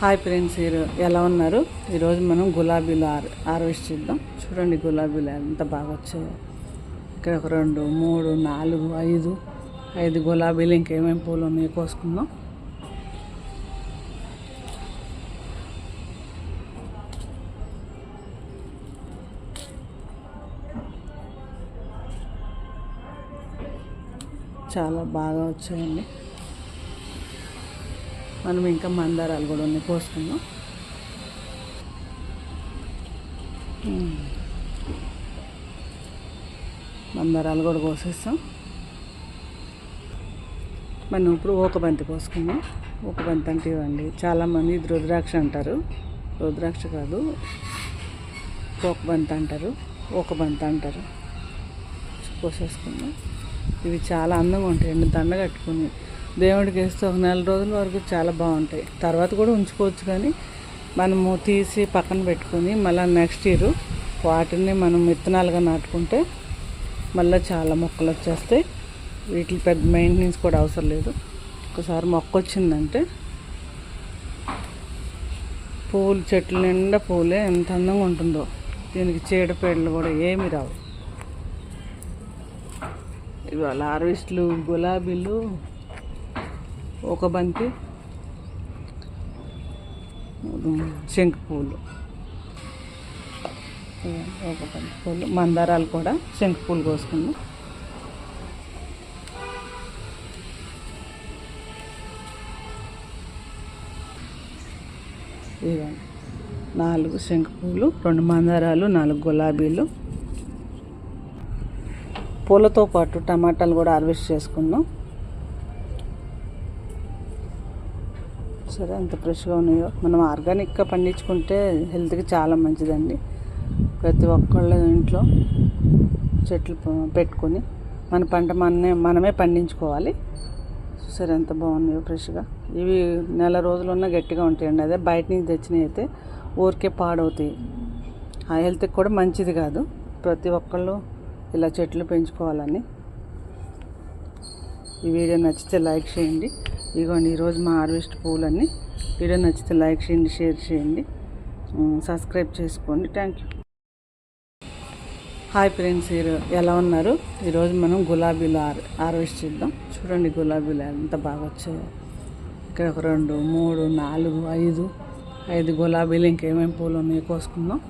Hi friends మీరు ఎలా ఉన్నారు? ఈరోజు మనం గులాబీలు ఆర్ హార్వెస్ట్ చేద్దాం. చూడండి గులాబీలు ఎంత బాగా వచ్చాయో. ఇక్కడ ఒక రెండు మూడు నాలుగు ఐదు ఐదు గులాబీలు ఇంకేమేమి పూలు ఉన్నాయో కోసుకుందాం. చాలా బాగా వచ్చాయండి. మనం ఇంకా మందారాలు కూడా ఉన్నాయి కోసుకుందాం మందారాలు కూడా కోసేస్తాం మనం ఇప్పుడు ఒక బంతి కోసుకుందాం ఒక బంతి అంటే ఇవ్వండి. చాలామంది ఇది రుద్రాక్ష అంటారు. రుద్రాక్ష కాదు ఒక బంతి అంటారు. ఒక బంతి అంటారు. కోసేసుకుందాం ఇవి చాలా అందంగా ఉంటాయండి దండ కట్టుకుని దేవుడికి వేస్తే ఒక నెల రోజుల వరకు చాలా బాగుంటాయి. తర్వాత కూడా ఉంచుకోవచ్చు కానీ మనము తీసి పక్కన పెట్టుకొని మళ్ళీ నెక్స్ట్ ఇయర్ వాటిని మనం విత్తనాలుగా నాటుకుంటే మళ్ళీ చాలా మొక్కలు వచ్చేస్తాయి. వీటికి పెద్ద మెయింటెనెన్స్ కూడా అవసరం లేదు. ఒకసారి మొక్క వచ్చిందంటే పూలు చెట్ల నిండా పూలే ఎంత అందంగా ఉంటుందో. దీనికి చీడపీడలు కూడా ఏమి రావు. ఇవాళ హార్వెస్ట్లు గులాబీలు ఒక బంతి శంకు పూలు ఒక బంతి పూలు మందారాలు కూడా శంకు పూలు కోసుకుందాం. ఇవ్వండి నాలుగు శంకు పూలు రెండు మందారాలు నాలుగు గులాబీలు. పూలతో పాటు టమాటాలు కూడా హార్వెస్ట్ చేసుకున్నాం సరే ఎంత ఫ్రెష్గా ఉన్నాయో. మనం ఆర్గానిక్గా పండించుకుంటే హెల్త్కి చాలా మంచిదండి. ప్రతి ఒక్కళ్ళ ఇంట్లో చెట్లు పెట్టుకొని మన పంట మనమే మనమే పండించుకోవాలి. సరే ఎంత బాగున్నాయో ఫ్రెష్గా. ఇవి నెల రోజులు ఉన్న గట్టిగా ఉంటాయండి. అదే బయట నుంచి తెచ్చినవి అయితే ఊరికే పాడవుతాయి. ఆ హెల్త్కి కూడా మంచిది కాదు. ప్రతి ఒక్కళ్ళు ఇలా చెట్లు పెంచుకోవాలని. ఈ వీడియో నచ్చితే లైక్ చేయండి. ఇదిగోండి ఈరోజు మా హార్వెస్ట్ పూలన్నీ వీడియో నచ్చితే లైక్ చేయండి షేర్ చేయండి. సబ్స్క్రైబ్ చేసుకోండి. థ్యాంక్ యూ హాయ్ ఫ్రెండ్స్ మీరు ఎలా ఉన్నారు? ఈరోజు మనం గులాబీలు హార్ హార్వెస్ట్ చేద్దాం. చూడండి గులాబీలు ఎంత బాగా వచ్చాయో. ఇక్కడ ఒక రెండు మూడు నాలుగు ఐదు ఐదు గులాబీలు ఇంకేమేమి పూలు ఉన్నాయో కోసుకుందాం.